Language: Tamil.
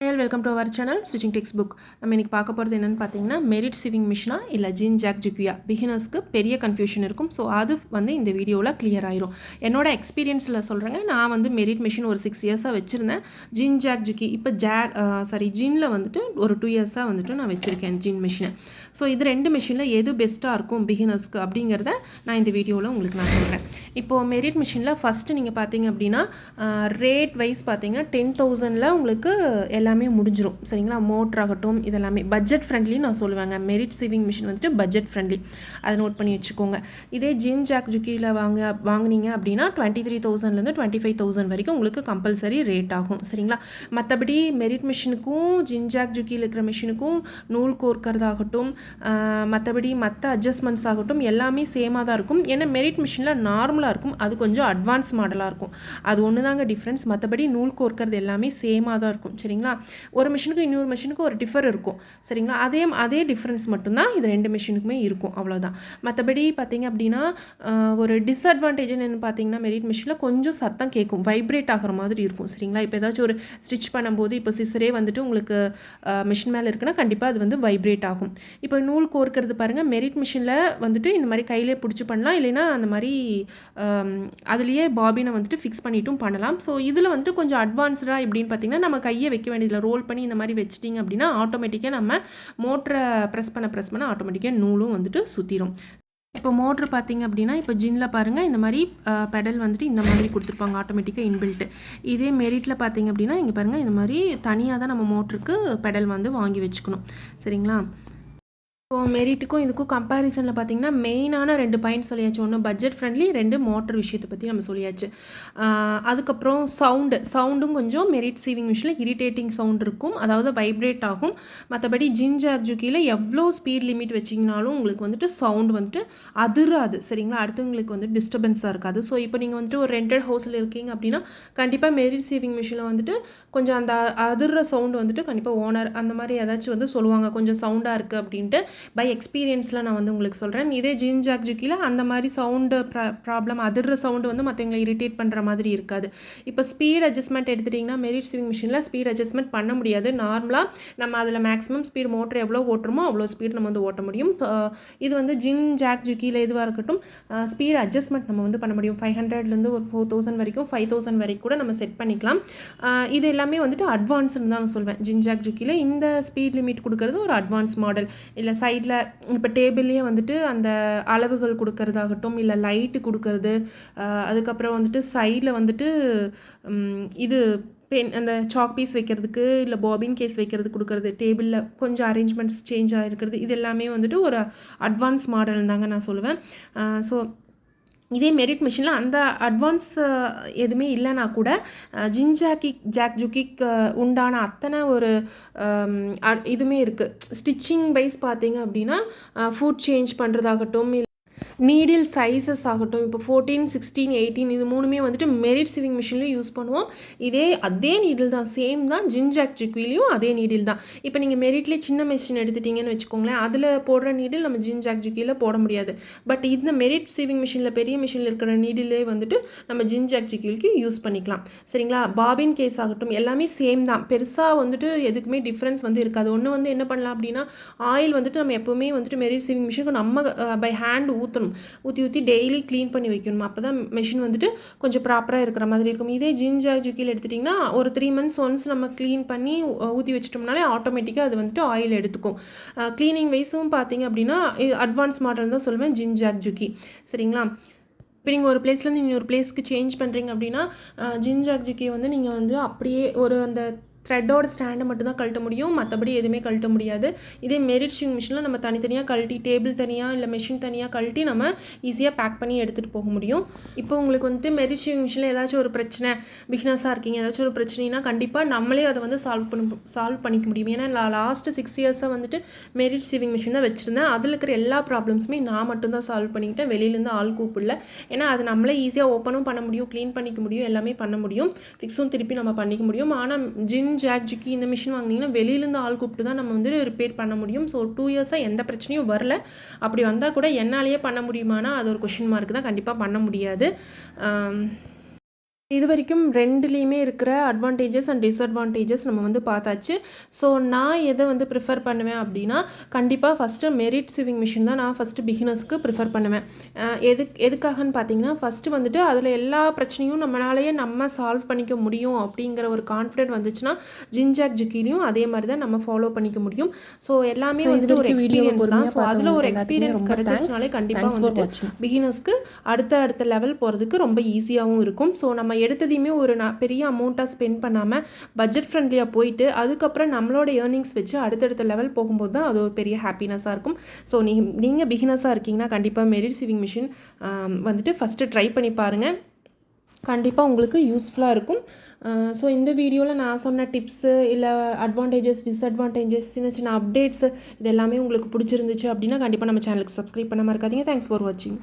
Hey all welcome to our channel stitching text book நம்ம இன்றைக்கி பார்க்க போகிறது என்னென்னு பார்த்தீங்கன்னா மெரிட் சிவிங் மிஷினா இல்லை ஜின் ஜாக் ஜுக்கியா பிகினர்ஸ்க்கு பெரிய கன்ஃபியூஷன் இருக்கும். ஸோ அது வந்து இந்த வீடியோவில் கிளியர் ஆயிரும். என்னோட எக்ஸ்பீரியன்ஸில் சொல்கிறேங்க நான் வந்து மெரிட் மிஷின் ஒரு சிக்ஸ் இயர்ஸாக வச்சுருந்தேன். ஜின் ஜாக் ஜுக்கி இப்போ ஜாக் சாரி ஜின்னில் வந்துட்டு ஒரு டூ இயர்ஸாக வந்துட்டு நான் வச்சுருக்கேன் ஜின் மிஷினை ஸோ இது ரெண்டு மிஷினில் எது பெஸ்ட்டாக இருக்கும் பிகினர்ஸ்க்கு அப்படிங்கிறத நான் இந்த வீடியோவில் உங்களுக்கு நான் சொல்கிறேன் இப்போது மெரிட் மிஷினில் ஃபஸ்ட்டு நீங்கள் பார்த்தீங்க அப்படின்னா ரேட் வைஸ் பார்த்தீங்கன்னா டென் தௌசண்டில் உங்களுக்கு எல்லா எல்லாமே முடிஞ்சிடும் சரிங்களா? மோட்டர் ஆகட்டும் இதெல்லாமே பட்ஜெட் ஃப்ரெண்ட்லி நான் சொல்லுவேங்க. மெரிட் சேவிங் மிஷின் வந்துட்டு பட்ஜெட் ஃப்ரெண்ட்லி அதை நோட் பண்ணி வச்சுக்கோங்க. இதே ஜின் ஜாக் ஜுக்கியில் வாங்க வாங்கினீங்க அப்படின்னா டுவெண்ட்டி த்ரீ தௌசண்ட்லேருந்து டுவெண்ட்டி ஃபைவ் தௌசண்ட் வரைக்கும் உங்களுக்கு கம்பல்சரி ரேட் ஆகும். சரிங்களா? மற்றபடி மெரிட் மிஷினுக்கும் ஜின் ஜாக் ஜுக்கியில் இருக்கிற மிஷினுக்கும் நூல் கோர்க்கறதாகட்டும் மற்றபடி மற்ற அட்ஜஸ்ட்மெண்ட்ஸ் ஆகட்டும் எல்லாமே சேமாக தான் இருக்கும். ஏன்னா மெரிட் மிஷினில் நார்மலாக இருக்கும். அது கொஞ்சம் அட்வான்ஸ் மாடலாக இருக்கும். அது ஒன்று தாங்க டிஃப்ரென்ஸ் மற்றபடி நூல் கோர்க்கறது எல்லாமே சேமாக தான் இருக்கும். சரிங்களா? ஒரு மிஷினுக்கும் இன்னொரு மிஷினுக்கும் ஒரு டிஃபர் இருக்கும். சரிங்களா? அதே அதே டிஃப்ரென்ஸ் மட்டும்தான் இது ரெண்டு மிஷினுக்குமே இருக்கும். அவ்வளோதான் மற்றபடி பார்த்தீங்க அப்படின்னா ஒரு டிஸ்அட்வான்டேஜ் என்னென்னு பார்த்தீங்கன்னா மெரிட் மிஷினில் கொஞ்சம் சத்தம் கேட்கும் வைப்ரேட் ஆகிற மாதிரி இருக்கும். சரிங்களா? இப்போ ஏதாச்சும் ஒரு ஸ்டிச் பண்ணும்போது இப்போ சிசரே வந்துட்டு உங்களுக்கு மிஷின் மேலே இருக்குன்னா கண்டிப்பாக அது வந்து வைப்ரேட் ஆகும். இப்போ நூல் கோர்க்கிறது பாருங்கள் மெரிட் மிஷினில் வந்துட்டு இந்த மாதிரி கையிலே பிடிச்சி பண்ணலாம். இல்லைன்னா அந்த மாதிரி அதுலேயே பாபினை வந்துட்டு ஃபிக்ஸ் பண்ணிட்டும் பண்ணலாம். ஸோ இதில் வந்துட்டு கொஞ்சம் அட்வான்ஸ்டாக எப்படின்னு பார்த்தீங்கன்னா நம்ம கையை வைக்க வேண்டியது இதில் ரோல் பண்ணி இந்த மாதிரி வச்சிட்டிங்க அப்படின்னா ஆட்டோமேட்டிக்காக நம்ம மோட்டரை ப்ரெஸ் பண்ண ப்ரெஸ் பண்ண ஆட்டோமேட்டிக்காக நூலும் வந்துட்டு சுற்றிடும் இப்போ மோட்ரு பார்த்திங்க அப்படின்னா இப்போ ஜின்னில் பாருங்கள் இந்த மாதிரி பெடல் வந்துட்டு இந்த மாதிரி கொடுத்துருப்பாங்க ஆட்டோமேட்டிக்காக இன்பில்ட்டு இதே மெரிட்டில் பார்த்திங்க அப்படின்னா இங்கே பாருங்கள் இந்த மாதிரி தனியாக தான் நம்ம மோட்ருக்கு பெடல் வந்து வாங்கி வச்சுக்கணும். சரிங்களா? இப்போ மெரிட்டுக்கும் இதுக்கும் கம்பேரிசனில் பார்த்தீங்கன்னா மெயினான ரெண்டு பாயிண்ட் சொல்லியாச்சு. ஒன்று பட்ஜெட் ஃப்ரெண்ட்லி ரெண்டு மோட்டர் விஷயத்தை பற்றி நம்ம சொல்லியாச்சு. அதுக்கப்புறம் சவுண்டு சவுண்டும் கொஞ்சம் மெரிட் சீவிங் மிஷினில் இரிட்டேட்டிங் சவுண்ட் இருக்கும். அதாவது வைப்ரேட் ஆகும். மற்றபடி ஜிஞ்சார் ஜுக்கியில் எவ்வளோ ஸ்பீட் லிமிட் வச்சிங்கனாலும் உங்களுக்கு வந்துட்டு சவுண்ட் வந்துட்டு அதிராது. சரிங்களா? அடுத்தவங்களுக்கு வந்து டிஸ்டர்பன்ஸாக இருக்காது. ஸோ இப்போ நீங்கள் வந்துட்டு ஒரு ரெண்டட் ஹவுஸில் இருக்கீங்க அப்படின்னா கண்டிப்பாக மெரிட் சீவிங் மிஷினில் வந்துட்டு கொஞ்சம் அந்த அதிர்ற சவுண்டு வந்துட்டு கண்டிப்பாக ஓனர் அந்த மாதிரி ஏதாச்சும் வந்து சொல்லுவாங்க. கொஞ்சம் சவுண்டாக இருக்குது அப்படின்ட்டு. பை எக்ஸ்பீரியன்ஸில் நான் வந்து உங்களுக்கு சொல்கிறேன் இதே ஜீன் ஜாக் ஜுக்கியில் அந்த மாதிரி சவுண்டு ப்ரா ப்ராப்ளம் அதிர்ற சவுண்டு வந்து மற்றவங்களை இரிட்டேட் பண்ணுற மாதிரி இருக்காது. இப்போ ஸ்பீட் அட்ஜஸ்ட்மெண்ட் எடுத்துட்டிங்கன்னா மெரிட் ஸ்விங் மிஷினில் ஸ்பீட் அட்ஜஸ்ட்மெண்ட் பண்ண முடியாது. நார்மலாக நம்ம அதில் மேக்ஸிமம் ஸ்பீட் மோட்டர் எவ்வளோ ஓட்டுறோமோ அவ்வளோ ஸ்பீட் நம்ம வந்து ஓட்ட முடியும். இது வந்து ஜின் ஜாக் ஜுக்கியில் எதுவாக இருக்கட்டும் ஸ்பீட் அட்ஜஸ்ட்மெண்ட் நம்ம வந்து பண்ண முடியும். ஃபைவ் ஹண்ட்ரட்லேருந்து ஒரு ஃபோர் தௌசண்ட் வரைக்கும் ஃபைவ் தௌசண்ட் வரைக்கும் கூட நம்ம செட் பண்ணிக்கலாம். இது எல்லாமே வந்துட்டு அட்வான்ஸ்னு தான் நான் சொல்வேன். ஜின் ஜாக் ஜுக்கியில் இந்த ஸ்பீட் லிமிட் கொடுக்கறது ஒரு அட்வான்ஸ் மாடல் இல்லை சைடில் இப்போ டேபிள்லேயே வந்துட்டு அந்த அளவுகள் கொடுக்கறதாகட்டும் இல்லை லைட்டு கொடுக்கறது அதுக்கப்புறம் வந்துட்டு சைடில் வந்துட்டு இது பென் அந்த சாக் பீஸ் வைக்கிறதுக்கு இல்லை பாபின் கேஸ் வைக்கிறது கொடுக்குறது டேபிளில் கொஞ்சம் அரேஞ்ச்மெண்ட்ஸ் சேஞ்ச் ஆகிருக்கிறது இது எல்லாமே வந்துட்டு ஒரு அட்வான்ஸ் மாடல் தாங்க நான் சொல்லுவேன். ஸோ இதே மெரிட் மிஷினில் அந்த அட்வான்ஸ் எதுவுமே இல்லைனா கூட ஜின்ஜாக்கி ஜாக் ஜுக்கிக் உண்டான அத்தனை ஒரு இதுவுமே இருக்குது ஸ்டிச்சிங் வைஸ் பார்த்தீங்க அப்படின்னா ஃபுட் சேஞ்ச் பண்ணுறதாகட்டும் நீடில் சைஸஸ் ஆகட்டும் இப்போ ஃபோர்டீன் சிக்ஸ்டீன் எயிட்டீன் இது மூணுமே வந்துட்டு மெரிட் சிவிங் மிஷின்லேயும் யூஸ் பண்ணுவோம். இதே அதே நீடில் தான் சேம் தான் ஜின்ஜாக் ஜிக்விலையும் அதே நீடில் தான். இப்போ நீங்கள் மெரிட்லேயே சின்ன மிஷின் எடுத்துட்டிங்கன்னு வச்சுக்கோங்களேன் அதில் போடுற நீடில் நம்ம ஜின்ஜாக் ஜிக்கியில் போட முடியாது. பட் இந்த மெரிட் சிவிங் மிஷினில் பெரிய மிஷினில் இருக்கிற நீடிலே வந்துட்டு நம்ம ஜின்ஜாக் ஜிக்கிலுக்கு யூஸ் பண்ணிக்கலாம். சரிங்களா? பாபின் கேஸ் ஆகட்டும் எல்லாமே சேம் தான். பெருசாக வந்துட்டு எதுக்குமே டிஃப்ரென்ஸ் வந்து இருக்காது. ஒன்று வந்து என்ன பண்ணலாம் அப்படின்னா ஆயில் வந்துட்டு நம்ம எப்போவுமே வந்துட்டு மெரிட் சிவிங் மிஷினுக்கு நம்ம பை ஹேண்ட் ஊற்றணும் ஊற்றி ஊற்றி டெய்லி க்ளீன் பண்ணி வைக்கணும். அப்போ தான் மிஷின் வந்துட்டு கொஞ்சம் ப்ராப்பராக இருக்கிற மாதிரி இருக்கும். இதே ஜின்ஜா ஜுக்கியில் எடுத்துட்டிங்கன்னா ஒரு த்ரீ மந்த்ஸ் ஒன்ஸ் நம்ம க்ளீன் பண்ணி ஊற்றி வச்சிட்டோம்னாலே ஆட்டோமேட்டிக்காக அது வந்துட்டு ஆயில் எடுத்துக்கும். க்ளீனிங் வைஸும் பார்த்தீங்க அப்படின்னா அட்வான்ஸ் மாடல் தான் சொல்லுவேன் ஜின்ஜாக் ஜுக்கி சரிங்களா? இப்போ நீங்கள் ஒரு பிளேஸ்லேருந்து நீங்கள் ஒரு பிளேஸ்க்கு சேஞ்ச் பண்ணுறீங்க அப்படின்னா ஜிஞ்சாக் ஜுக்கியை வந்து நீங்கள் வந்து அப்படியே ஒரு அந்த த்ரெட்டோட ஸ்டாண்டை மட்டும்தான் கழட்ட முடியும். மற்றபடி எதுவுமே கழட்ட முடியாது. இதே மெரிட் ஸ்விங் மிஷினில் நம்ம தனித்தனியாக கழட்டி டேபிள் தனியாக இல்லை மிஷின் தனியாக கழட்டி நம்ம ஈஸியாக பேக் பண்ணி எடுத்துகிட்டு போக முடியும். இப்போ உங்களுக்கு வந்துட்டு மெரிட் ஸ்விங் மிஷினில் ஏதாச்சும் ஒரு பிரச்சனை பிக்னஸாக இருக்கீங்க ஏதாச்சும் ஒரு பிரச்சனைனா கண்டிப்பாக நம்மளே அதை வந்து சால்வ் பண்ண சால்வ் பண்ணிக்க முடியும். ஏன்னா லாஸ்ட்டு சிக்ஸ் இயர்ஸாக வந்துட்டு மெரிட் சிவிங் மிஷின் தான் வச்சுருந்தேன். அதில் இருக்கிற எல்லா ப்ராப்ளம்ஸுமே நான் மட்டும்தான் சால்வ் பண்ணிக்கிட்டேன். வெளியிலேருந்து ஆள் கூப்பிடல. ஏன்னா அது நம்மளே ஈஸியாக ஓப்பனும் பண்ண முடியும் க்ளீன் பண்ணிக்க முடியும் எல்லாமே பண்ண முடியும். ஃபிக்ஸும் திருப்பி நம்ம பண்ணிக்க முடியும். ஆனால் ஜின் ஜாக் ஜிக்கி இந்த மிஷின் வாங்கினீங்கன்னா வெளியிலேருந்து ஆள் கூப்பிட்டு தான் நம்ம வந்து ரிப்பேர் பண்ண முடியும். ஸோ டூ இயர்ஸாக எந்த பிரச்சனையும் வரல. அப்படி வந்தால் கூட என்னாலேயே பண்ண முடியுமானா அது ஒரு கொஷின் மார்க் தான். கண்டிப்பாக பண்ண முடியாது. இது வரைக்கும் ரெண்டுலேயுமே இருக்கிற அட்வான்டேஜஸ் அண்ட் டிஸ்அட்வான்டேஜஸ் நம்ம வந்து பார்த்தாச்சு. ஸோ நான் எதை வந்து ப்ரிஃபர் பண்ணுவேன் அப்படின்னா கண்டிப்பாக ஃபஸ்ட்டு மெரிட் சிவிங் மிஷின் தான் நான் ஃபஸ்ட்டு பிகினர்ஸ்க்கு ப்ரிஃபர் பண்ணுவேன். அஹ் எதுக் எதுக்காகன்னு பார்த்தீங்கன்னா ஃபஸ்ட்டு வந்துட்டு அதில் எல்லா பிரச்சனையும் நம்மளாலேயே நம்ம சால்வ் பண்ணிக்க முடியும் அப்படிங்கிற ஒரு கான்ஃபிடென்ட் வந்துச்சுன்னா ஜின்ஜாக் ஜிக்கிலையும் அதே மாதிரி தான் நம்ம ஃபாலோ பண்ணிக்க முடியும். ஸோ எல்லாமே வந்துட்டு ஒரு எக்ஸ்பீரியன்ஸ் தான். ஸோ அதில் ஒரு எக்ஸ்பீரியன்ஸ் thanks. கண்டிப்பாக வந்துட்டு. பிகினர்ஸ்க்கு அடுத்த அடுத்த லெவல் போகிறதுக்கு ரொம்ப ஈஸியாகவும் இருக்கும். ஸோ நம்ம எடுத்ததையுமே ஒரு நான் பெரிய அமௌண்ட்டாக ஸ்பெண்ட் பண்ணாமல் பட்ஜெட் ஃப்ரெண்ட்லியாக போயிட்டு அதுக்கப்புறம் நம்மளோட ஏர்னிங்ஸ் வச்சு அடுத்தடுத்த லெவல் போகும்போது தான் அது ஒரு பெரிய ஹாப்பினஸாக இருக்கும். ஸோ நீ நீங்கள் பிகினஸாக இருக்கீங்கன்னா கண்டிப்பாக மெரிட் சிவிங் மிஷின் வந்துட்டு ஃபஸ்ட்டு ட்ரை பண்ணி பாருங்கள் கண்டிப்பாக உங்களுக்கு யூஸ்ஃபுல்லாக இருக்கும். ஸோ இந்த வீடியோவில் நான் சொன்ன டிப்ஸு இல்லை அட்வான்டேஜஸ் டிஸ்அட்வான்டேஜஸ் சின்ன சின்ன அப்டேட்ஸு இது எல்லாமே உங்களுக்கு பிடிச்சிருந்துச்சு அப்படின்னா கண்டிப்பாக நம்ம சேனலுக்கு சப்ஸ்கிரைப் பண்ண இருக்காதிங்க தேங்க்ஸ் ஃபார் வாட்சிங்